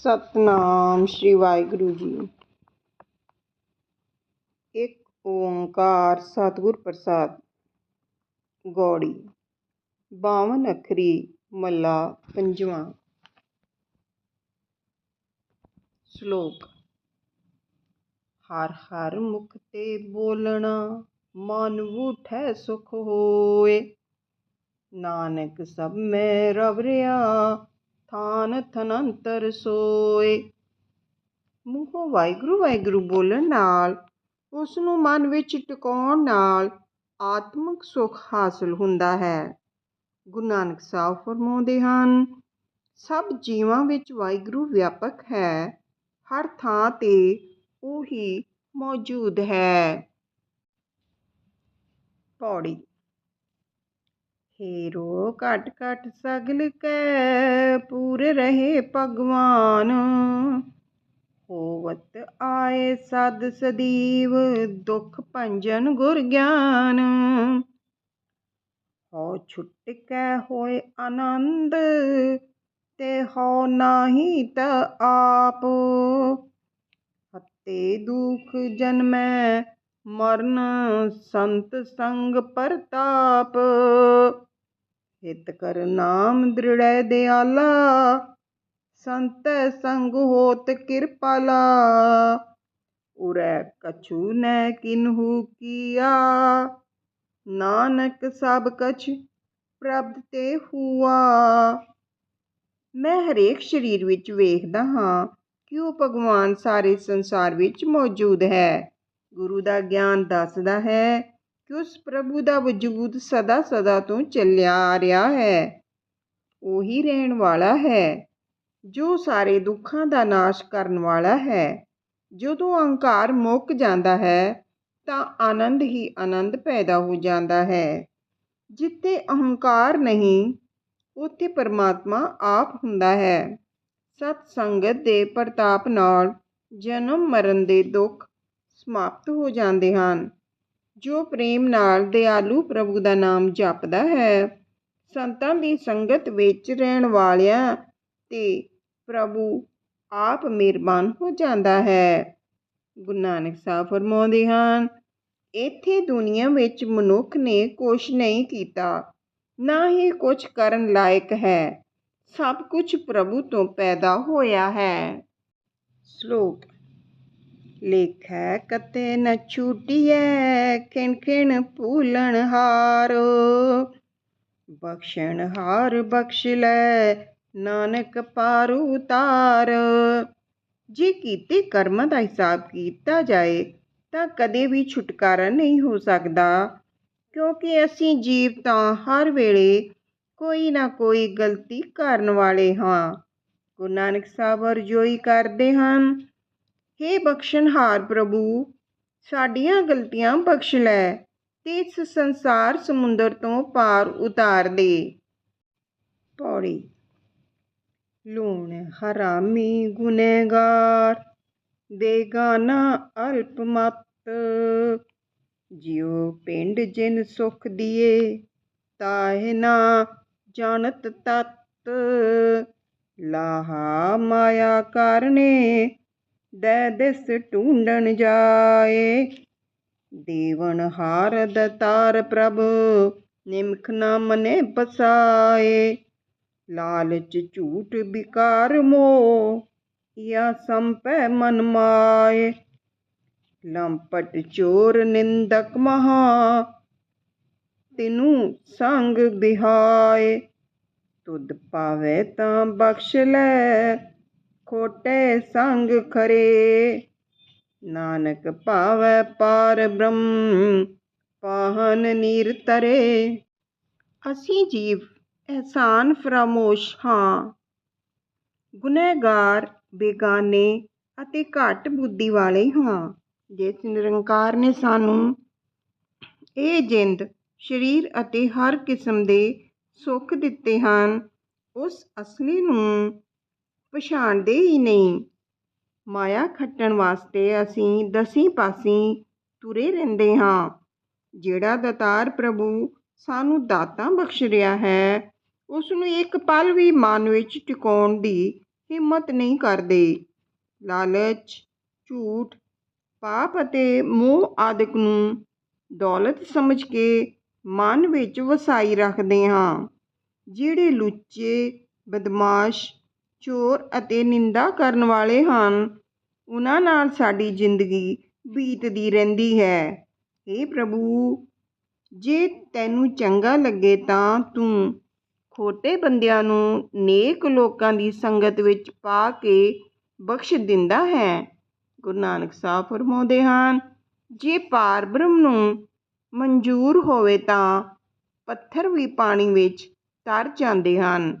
ਸਤਨਾਮ ਸ਼੍ਰੀ ਵਾਹਿਗੁਰੂ ਜੀ। ਇੱਕ ਓੰਕਾਰ ਸਤਿਗੁਰ ਪ੍ਰਸਾਦ। ਗੌੜੀ। ਬਾਵਨ ਅੱਖਰੀ ਮੱਲਾ ਪੰਜਵਾਂ। ਸ਼ਲੋਕ। ਹਰ ਹਰ ਮੁਖ ਤੇ ਬੋਲਣਾ, ਮਨ ਉਠੈ ਸੁਖ ਹੋਏ। ਨਾਨਕ ਸਭ ਮੈਂ ਰਵਰਿਆ ਥਾਨ ਥਨੰਤਰ ਸੋਏ। ਮੂੰਹੋਂ ਵਾਹਿਗੁਰੂ ਵਾਹਿਗੁਰੂ ਬੋਲਣ ਨਾਲ ਉਸ ਨੂੰ ਮਨ ਵਿੱਚ ਟਿਕਾਉਣ ਨਾਲ ਆਤਮਿਕ ਸੁਖ ਹਾਸਲ ਹੁੰਦਾ ਹੈ। ਗੁਰੂ ਨਾਨਕ ਸਾਹਿਬ ਫਰਮਾਉਂਦੇ ਹਨ, ਸਭ ਜੀਵਾਂ ਵਿੱਚ ਵਾਹਿਗੁਰੂ ਵਿਆਪਕ ਹੈ, ਹਰ ਥਾਂ ਤੇ ਉਹ ਹੀ ਮੌਜੂਦ ਹੈ। ਪੌੜੀ ਹੀਰੋ ਘਟ ਘਟ ਸਗਲ ਕੈ, ਪੂਰ ਰਹੇ ਭਗਵਾਨ। ਹੋਵਤ ਆਏ ਸਦ ਸਦੀਵ, ਦੁਖ ਭੰਜਨ ਗੁਰ ਗਿਆਨ। ਹੋ ਛੁੱਟ ਕੈ ਹੋਏ ਆਨੰਦ, ਤੇ ਹੋ ਨਾਹੀ ਤ ਆਪ। ਹਤੇ ਦੁਖ ਜਨਮੈ ਮਰਨ, ਸੰਤ ਸੰਗ ਪ੍ਰਤਾਪ। ਹਿਤ ਕਰ ਨਾਮ ਦ੍ਰਿੜੈ ਦਿਆਲਾ, ਸੰਤ ਸੰਗ ਹੋਤ ਕਿਰਪਾਲਾ। ਉਰੈ ਕਛੂ ਨੈ ਕਿਨਹੂ ਕੀਆ, ਨਾਨਕ ਸਭ ਕਛ ਪ੍ਰਭ ਤੇ ਹੁਆ। ਮੈਂ ਹਰੇਕ ਸਰੀਰ ਵਿੱਚ ਵੇਖਦਾ ਹਾਂ ਕਿ ਉਹ ਭਗਵਾਨ ਸਾਰੇ ਸੰਸਾਰ ਵਿੱਚ ਮੌਜੂਦ ਹੈ। ਗੁਰੂ ਦਾ ਗਿਆਨ ਦੱਸਦਾ ਹੈ ਕਿ ਉਸ ਪ੍ਰਭੂ ਦਾ ਵਜੂਦ ਸਦਾ ਸਦਾ ਤੋਂ ਚੱਲਿਆ ਆ ਰਿਹਾ ਹੈ? ਉਹੀ ਰਹਿਣ ਵਾਲਾ ਹੈ, ਜੋ ਸਾਰੇ ਦੁੱਖਾਂ ਦਾ ਨਾਸ਼ ਕਰਨ ਵਾਲਾ ਹੈ। ਜਦੋਂ ਅਹੰਕਾਰ ਮੁੱਕ ਜਾਂਦਾ ਹੈ, ਤਾਂ ਆਨੰਦ ਹੀ ਆਨੰਦ ਪੈਦਾ ਹੋ ਜਾਂਦਾ ਹੈ। ਜਿੱਥੇ ਅਹੰਕਾਰ ਨਹੀਂ, ਉੱਥੇ ਪਰਮਾਤਮਾ ਆਪ ਹੁੰਦਾ ਹੈ। ਸਤ ਸੰਗਤ ਦੇ ਪ੍ਰਤਾਪ ਨਾਲ ਜਨਮ ਮਰਨ ਦੇ ਦੁੱਖ ਸਮਾਪਤ ਹੋ ਜਾਂਦੇ ਹਨ। ਜੋ ਪ੍ਰੇਮ ਨਾਲ ਦਿਆਲੂ ਪ੍ਰਭੂ ਦਾ ਨਾਮ ਜਪਦਾ ਹੈ, ਸੰਤਾਂ ਦੀ ਸੰਗਤ ਵਿੱਚ ਰਹਿਣ ਵਾਲਿਆਂ ਤੇ ਪ੍ਰਭੂ ਆਪ ਮਿਹਰਬਾਨ ਹੋ ਜਾਂਦਾ ਹੈ। ਗੁਰੂ ਨਾਨਕ ਸਾਹਿਬ ਫਰਮਾਉਂਦੇ ਹਨ, ਇੱਥੇ ਦੁਨੀਆ ਵਿੱਚ ਮਨੁੱਖ ਨੇ ਕੁਛ ਨਹੀਂ ਕੀਤਾ, ਨਾ ਹੀ ਕੁਝ ਕਰਨ ਲਾਇਕ ਹੈ। ਸਭ ਕੁਝ ਪ੍ਰਭੂ ਤੋਂ ਪੈਦਾ ਹੋਇਆ ਹੈ। ਸ਼ਲੋਕ ਲੇਖੈ ਕਤੇ ਨ ਛੂਟੀਐ, ਖਿਣ ਖਿਣ ਭੂਲਣ ਹਾਰ। ਬਖਸ਼ਣ ਹਾਰ ਬਖਸ਼ ਲੈ, ਨਾਨਕ ਪਾਰ ਉਤਾਰ ਜੇ ਕੀਤੇ ਕਰਮਾਂ ਦਾ ਹਿਸਾਬ ਕੀਤਾ ਜਾਏ, ਤਾਂ ਕਦੇ ਵੀ ਛੁਟਕਾਰਾ ਨਹੀਂ ਹੋ ਸਕਦਾ। ਕਿਉਂਕਿ ਅਸੀਂ ਜੀਵ ਤਾਂ ਹਰ ਵੇਲੇ ਕੋਈ ਨਾ ਕੋਈ ਗਲਤੀ ਕਰਨ ਵਾਲੇ ਹਾਂ। ਗੁਰੂ ਨਾਨਕ ਸਾਹਿਬ ਅਰਜ਼ੋਈ ਕਰਦੇ ਹਨ ਹੇ ਬਖਸ਼ਣਹਾਰ ਪ੍ਰਭੂ, ਸਾਡੀਆਂ ਗਲਤੀਆਂ ਬਖਸ਼ ਲੈ ਤੇ ਇਸ ਸੰਸਾਰ ਸਮੁੰਦਰ ਤੋਂ ਪਾਰ ਉਤਾਰ ਦੇ। ਪੌੜੀ। ਲੂਣ ਹਰਾਮੀ ਗੁਨੇਗਾਰ ਬੇਗਾਨਾ ਅਲਪ ਮਤ। ਜਿਉ ਪਿੰਡ ਜਿਨ ਸੁਖ ਦੀਏ, ਤਾਹਿ ਨਾ ਜਾਣਤ ਤਤ। ਲਾਹਾ ਮਾਇਆ ਕਰਨੇ ਦੈ ਦਿਸ ਢੂੰਡਣ ਜਾਏ। ਦੇਵਨ ਹਾਰ ਦਤਾਰ ਪ੍ਰਭ, ਨਿਮਖ ਨਾ ਮਨੇ ਬਸਾਏ ਲਾਲਚ ਝੂਠ ਵਿਕਾਰ ਮੋ, ਯਾ ਸੰਪੈ ਮਨ ਮਾਏ। ਲੰਪਟ ਚੋਰ ਨਿੰਦਕ ਮਹਾ, ਤਿਨੂ ਸੰਗ ਬਿਹਾਏ। ਤੁਧ ਪਾਵੇ ਤਾਂ ਬਖਸ਼ ਲੈ ਖੋਟੇ ਸੰਗ ਖਰੇ। ਨਾਨਕ ਭਾਵੈ ਪਾਰ ਬ੍ਰਹਮ, ਪਾਹਨ ਨੀਰ ਤਰੇ। ਅਸੀਂ ਜੀਵ ਅਹਿਸਾਨ ਫਰਾਮੋਸ਼ ਹਾਂ। ਗੁਨਹਗਾਰ, ਬੇਗਾਨੇ ਅਤੇ ਘੱਟ ਬੁੱਧੀ ਵਾਲੇ ਹਾਂ। ਜਿਸ ਨਿਰੰਕਾਰ ਨੇ ਸਾਨੂੰ ਇਹ ਜਿੰਦ, ਸਰੀਰ ਅਤੇ ਹਰ ਕਿਸਮ ਦੇ ਸੁੱਖ ਦਿੱਤੇ ਹਨ, ਉਸ ਅਸਲੀ ਨੂੰ ਪਛਾਣਦੇ ਹੀ ਨਹੀਂ। ਮਾਇਆ ਖੱਟਣ ਵਾਸਤੇ ਅਸੀਂ ਦਸੀਂ ਪਾਸੀਂ ਤੁਰੇ ਰਹਿੰਦੇ ਹਾਂ। ਜਿਹੜਾ ਦਤਾਰ ਪ੍ਰਭੂ ਸਾਨੂੰ ਦਾਤਾਂ ਬਖਸ਼ ਰਿਹਾ ਹੈ ਉਸ ਨੂੰ ਇੱਕ ਪਲ ਵੀ ਮਨ ਵਿੱਚ ਟਿਕਾਉਣ ਦੀ ਹਿੰਮਤ ਨਹੀਂ ਕਰਦੇ। ਲਾਲਚ, ਝੂਠ, ਪਾਪ ਅਤੇ ਮੋਹ ਆਦਿਕ ਨੂੰ ਦੌਲਤ ਸਮਝ ਕੇ ਮਨ ਵਿੱਚ ਵਸਾਈ ਰੱਖਦੇ ਹਾਂ। ਜਿਹੜੇ ਲੁੱਚੇ, ਬਦਮਾਸ਼ ਚੋਰ ਅਤੇ ਨਿੰਦਾ ਕਰਨ ਵਾਲੇ ਹਨ। ਉਹਨਾਂ ਨਾਲ ਸਾਡੀ ਜ਼ਿੰਦਗੀ ਬੀਤਦੀ ਰਹਿੰਦੀ ਹੈ। हे ਪ੍ਰਭੂ, ਜੇ ਤੈਨੂੰ ਚੰਗਾ ਲੱਗੇ ਤਾਂ ਤੂੰ ਖੋਟੇ ਬੰਦਿਆਂ ਨੂੰ ਨੇਕ ਲੋਕਾਂ ਦੀ ਸੰਗਤ ਵਿੱਚ ਪਾ ਕੇ ਬਖਸ਼ ਦਿੰਦਾ ਹੈ। ਗੁਰੂ ਨਾਨਕ ਸਾਹਿਬ ਫਰਮਾਉਂਦੇ ਹਨ, ਜੇ ਪਾਰ ਬ੍ਰਹਮ ਨੂੰ ਮਨਜ਼ੂਰ ਹੋਵੇ ਤਾਂ ਪੱਥਰ ਵੀ ਪਾਣੀ ਵਿੱਚ ਤਰ ਜਾਂਦੇ ਹਨ।